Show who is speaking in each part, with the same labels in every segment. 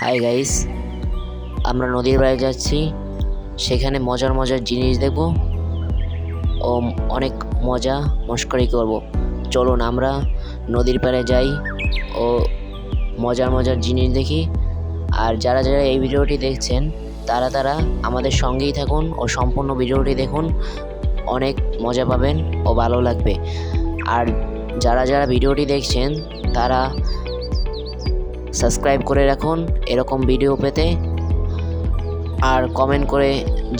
Speaker 1: Hi guys আমরা নদীর পাড়ে যাচ্ছি। সেখানে মজার মজার জিনিস দেখব ও অনেক মজা মস্করি করব। চলুন আমরা নদীর পাড়ে যাই ও মজার মজার জিনিস দেখি। আর যারা যারা এই ভিডিওটি দেখছেন, তারা তারা আমাদের সঙ্গেই থাকুন ও সম্পূর্ণ ভিডিওটি দেখুন। অনেক মজা পাবেন ও ভালো লাগবে। আর যারা যারা ভিডিওটি দেখছেন, তারা সাবস্ক্রাইব করে রাখুন এরকম ভিডিও পেতে। আর কমেন্ট করে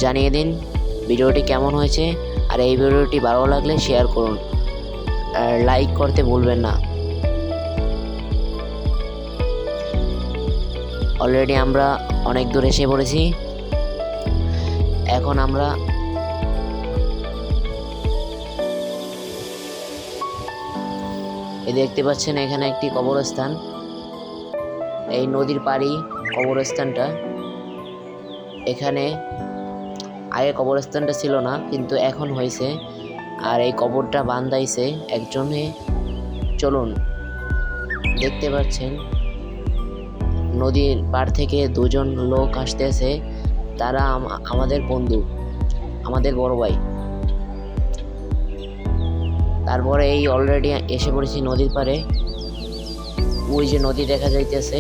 Speaker 1: জানিয়ে দিন ভিডিওটি কেমন হয়েছে। আর এই ভিডিওটি ভালো লাগলে শেয়ার করুন। আর লাইক করতে ভুলবেন না। অলরেডি আমরা অনেক দূর এসে পড়েছি। এখন আমরা এই দেখতে পাচ্ছেন এখানে একটি কবরস্থান। এই নদীর পাড়ি কবরস্থানটা। এখানে আগে কবরস্থানটা ছিল না, কিন্তু এখন হয়েছে। আর এই কবরটা বান্ধাইছে একজনে। চলুন, দেখতে পাচ্ছেন, নদীর পাড় থেকে দুজন লোক আসতেছে। তারা আমাদের বন্ধু, আমাদের বড় ভাই। তারপরে এই অলরেডি এসে পড়েছি নদীর পাড়ে। ওই যে নদী দেখা যাইতেছে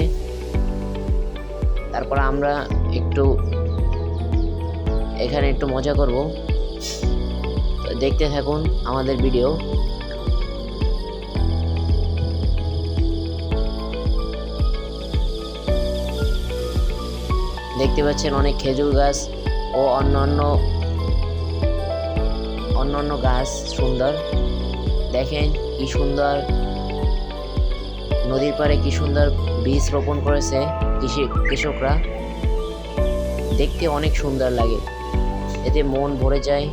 Speaker 1: তারপর আমরা একটু এখানে একটু মজা করব। দেখতে থাকুন আমাদের ভিডিও দেখতে পাচ্ছেন অনেক খেজুর গাছ ও অন্যান্য অন্যান্য গাছ সুন্দর। দেখেন কি সুন্দর নদীর পাড়ে কি সুন্দর বীজ রোপণ করেছে কৃষি কৃষকরা, দেখতে অনেক সুন্দর লাগে। এতে মন ভরে যায়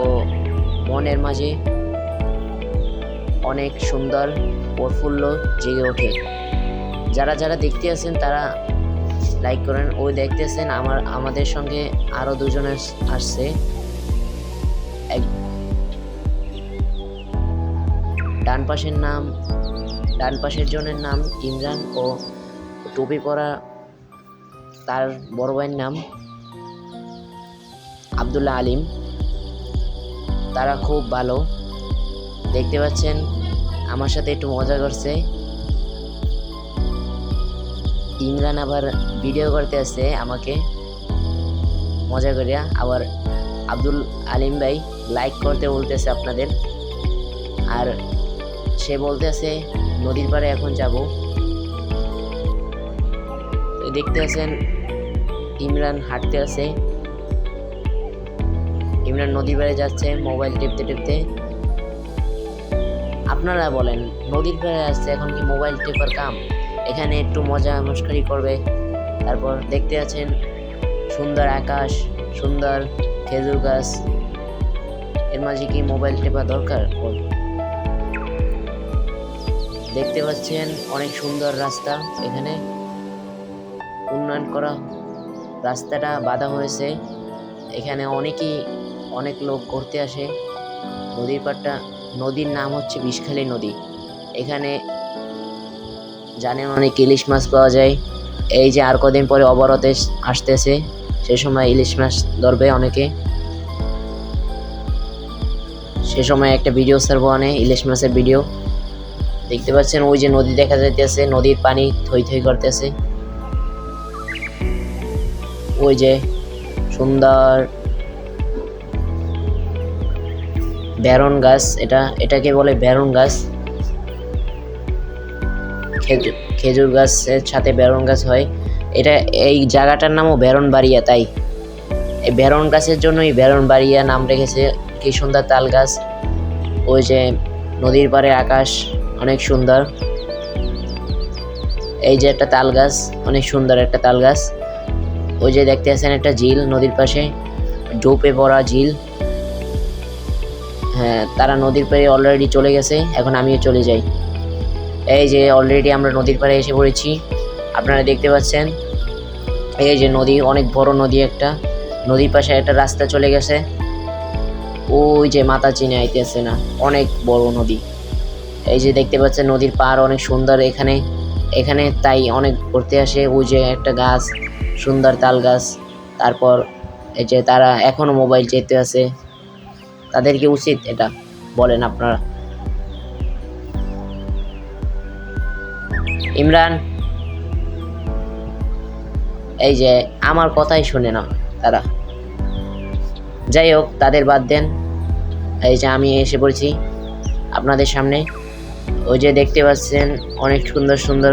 Speaker 1: ও মনের মাঝে অনেক সুন্দর প্রফুল্ল জেগে ওঠে। যারা যারা দেখতে আছেন তারা লাইক করেন ওই দেখতেছেন, আমার, আমাদের সঙ্গে আরও দুজন আসছে। এক ডান পাশের নাম ডান পাশের জনের নাম ইমরান ও টুপি পরা তার বড় ভাইয়ের নাম আব্দুল্লাহ আলিম। তারা খুব ভালো। দেখতে পাচ্ছেন, আমার সাথে একটু মজা করছে। ইমরান আবার ভিডিও করতে আসছে আমাকে। মজা করিয়া আবার আব্দুল আলিম ভাই লাইক করতে বলতেছে আপনাদের। আর সে বলতেছে নদীর পাড়ে এখন যাব। দেখতে আছেন, ইমরান হাঁটতে আছে ইমরান নদীর পাড়ে যাচ্ছে মোবাইল টিপতে টিপতে। আপনারা বলেন, নদীর পাড়ে আসছে, এখন কি মোবাইল টেপার কাম? এখানে একটু মজা মস্করি করবে। তারপর দেখতে আছেন, সুন্দর আকাশ, সুন্দর খেজুর গাছ। এর মাঝে কি মোবাইল টেপা দরকার? দেখতে পাচ্ছেন অনেক সুন্দর রাস্তা। এখানে উন্নয়ন করা রাস্তাটা বাঁধা হয়েছে। এখানে অনেকেই অনেক লোক ঘুরতে আসে। নদীর পাড়টা, নদীর নাম হচ্ছে বিষখালী নদী। এখানে জানেন অনেক ইলিশ মাছ পাওয়া যায়। এই যে আর কদিন পরে অবরতে আসতেছে, সে সময় ইলিশ মাছ ধরবে অনেকে। সে সময় একটা ভিডিও ছাড়বো অনেক ইলিশ মাছের ভিডিও। দেখতে পাচ্ছেন, ওই যে নদী দেখা যাইতেছে, নদীর পানি থই থই করতেছে। ওই যে সুন্দর ব্যারন গাছ, এটা, এটাকে বলে ব্যারন গাছ। খেজুর খেজুর গাছের সাথে বেরন গাছ হয়। এটা, এই জায়গাটার নামও বেরন বাড়িয়া তাই। এই ব্যারন গাছের জন্যই বেরন বাড়িয়া নাম রেখেছে, কি সুন্দর তাল গাছ। ওই যে নদীর পাড়ে আকাশ। অনেক সুন্দর। এই যে একটা তাল গাছ, অনেক সুন্দর একটা তাল গাছ। ওই যে দেখতে আছেন একটা ঝিল নদীর পাশে ডোপে পড়া ঝিল। হ্যাঁ তারা নদীর পাড়ে অলরেডি চলে গেছে, এখন আমিও চলে যাই। এই যে অলরেডি আমরা নদীর পাড়ে এসে পড়েছি, আপনারা দেখতে পাচ্ছেন। এই যে নদী, অনেক বড় নদী একটা, নদীর পাশে একটা রাস্তা চলে গেছে। ওই যে মাথা চিনে আইতেছে না, অনেক বড় নদী। এই যে দেখতে পাচ্ছেন নদীর পাড় অনেক সুন্দর এখানে। এখানে তাই অনেক ঘুরতে আসে। ওই যে একটা গাছ, সুন্দর তাল গাছ। তারপর এই যে তারা এখনও মোবাইল চেতে আছে। তাদেরকে উচিত এটা? বলেন আপনারা। ইমরান, এই যে আমার কথাই শুনে না তারা। যাই হোক, তাদের বাদ দেন। এই যে আমি এসে পড়েছি আপনাদের সামনে। ওই যে দেখতে পাচ্ছেন, অনেক সুন্দর সুন্দর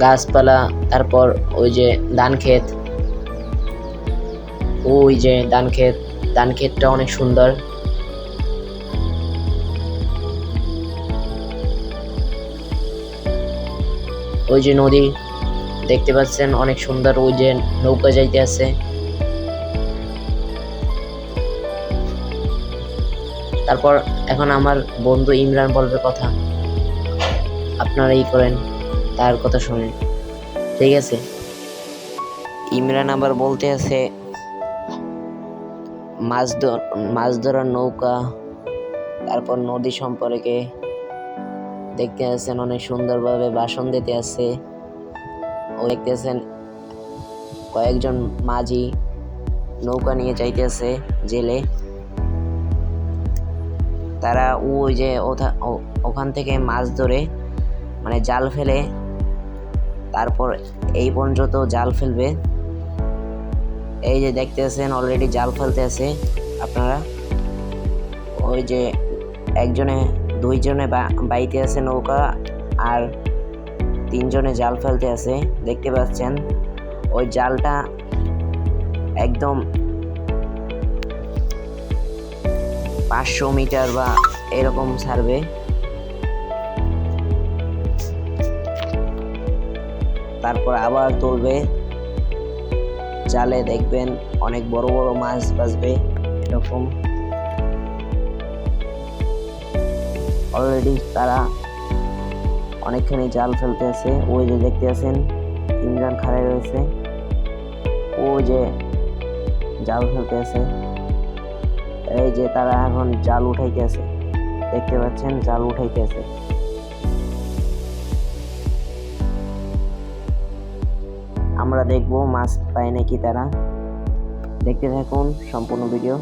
Speaker 1: গাছপালা, তারপর ওই যে ধান ক্ষেত। ওই যে ধান ক্ষেত, ধান ক্ষেতটা অনেক সুন্দর। ওই যে নদী, দেখতে পাচ্ছেন অনেক সুন্দর, ওই যে নৌকা যাইতে আছে। তারপর এখন আমার বন্ধু ইমরান বলবে কথা। আপনারা ই করেন, তার কথা শুনেন। ঠিক আছে? ইমরান আবার বলতে আছে, মাছ মাছ ধরার নৌকা, তারপর নদী সম্পর্কে দেখতে আছেন অনেক সুন্দরভাবে, ভাষণ দিতে আছে। ও দেখতে দেখতেছেন কয়েকজন মাঝি নৌকা নিয়ে যাইতেছে জেলে। তারা ওই যে ওখান থেকে মাছ ধরে মানে জাল ফেলে, তারপর এই পর্যন্ত জাল ফেলবে। এই যে দেখতেছেন অলরেডি জাল ফেলতে আছে আপনারা। ওই যে একজনে, দুইজনে বাইতে আছে নৌকা আর তিনজনে জাল ফেলতে আছে, দেখতে পাচ্ছেন। ওই জালটা একদম পাঁচশো মিটার বা এরকম ছাড়বে। তারপর আবার তুলবে। জালে দেখবেন অনেক বড় বড় মাছ বাজবে এরকম। অলরেডি তারা অনেকখানি জাল ফেলতে আছে। ওই যে দেখতে আছেন, ইমরান খাড়াই রয়েছে। ও যে জাল ফেলতে আছে। এই যে তারা এখন জাল উঠাইতে আছে দেখতে পাচ্ছেন, জাল উঠাইতে আছে আমরা দেখব মাছ পায় নাকি তারা। দেখতে থাকুন সম্পূর্ণ ভিডিও।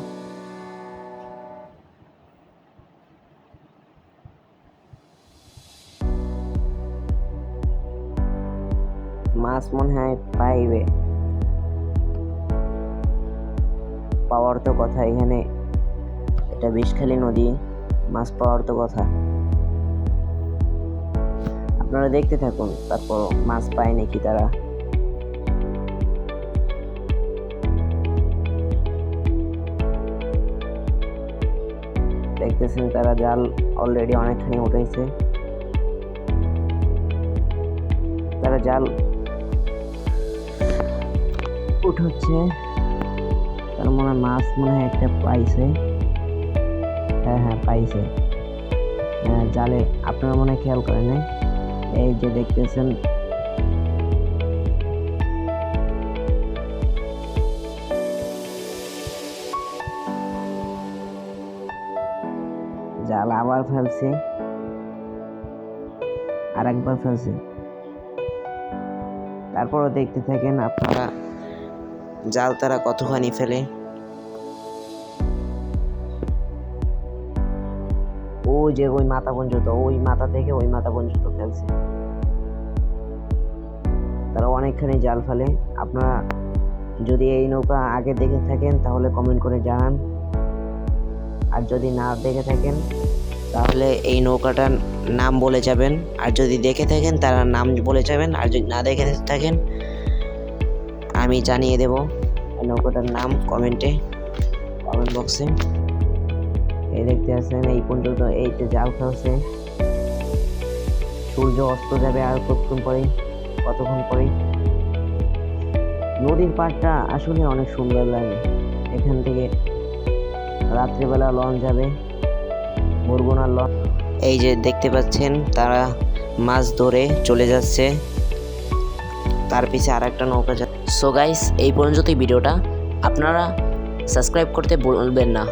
Speaker 1: মাছ মনে হয় পাইবে। পাওয়ার তো কথা এখানে। এটা বিষখালী নদী, মাছ পাওয়ার তো কথা। আপনারা দেখতে থাকুন, তারপর মাছ পায় নাকি তারা। দেখতেছেন তারা জাল অলরেডি অনেকখানি উঠেছে তারা জাল উঠাচ্ছে। তার মনে মাছ মনে হয় একটা পাইছে। হ্যাঁ হ্যাঁ পাইছে। হ্যাঁ জালে আপনারা মনে খেয়াল করেন এই যে দেখতেছেন। জাল আবার ফেলছে। আর একবার ফেলছে। তারপরও দেখতে থাকেন আপনারা জাল তারা কতখানি ফেলে। ওই যে ওই মাথা পর্যন্ত, ওই মাথা থেকে ওই মাথা পর্যন্ত খেলছে। তারা অনেকখানি জাল ফেলে। আপনারা যদি এই নৌকা আগে দেখে থাকেন, তাহলে কমেন্ট করে জানান। আর যদি না দেখে থাকেন, তাহলে এই নৌকাটার নাম বলে যাবেন। আর যদি দেখে থাকেন, তারা নাম বলে যাবেন। আর যদি না দেখে থাকেন, আমি জানিয়ে দেব নৌকাটার নাম কমেন্টে কমেন্ট বক্সে এই দেখতে আছেন এই পর্যন্ত এই যে জাল ফেলছে সূর্য অস্ত যাবে আর কতক্ষণ পরে? কতক্ষণ পরে? নদীর পাড়টা আসলে অনেক সুন্দর লাগে। এখান থেকে রাত্রিবেলা লঞ্চ যাবে মুরগুনার লঞ্চ। এই যে দেখতে পাচ্ছেন, তারা মাছ ধরে চলে যাচ্ছে। তার পিছে আর একটা নৌকা যা সো গাইস এই পর্যন্তই ভিডিওটা। আপনারা সাবস্ক্রাইব করতে ভুলবেন না।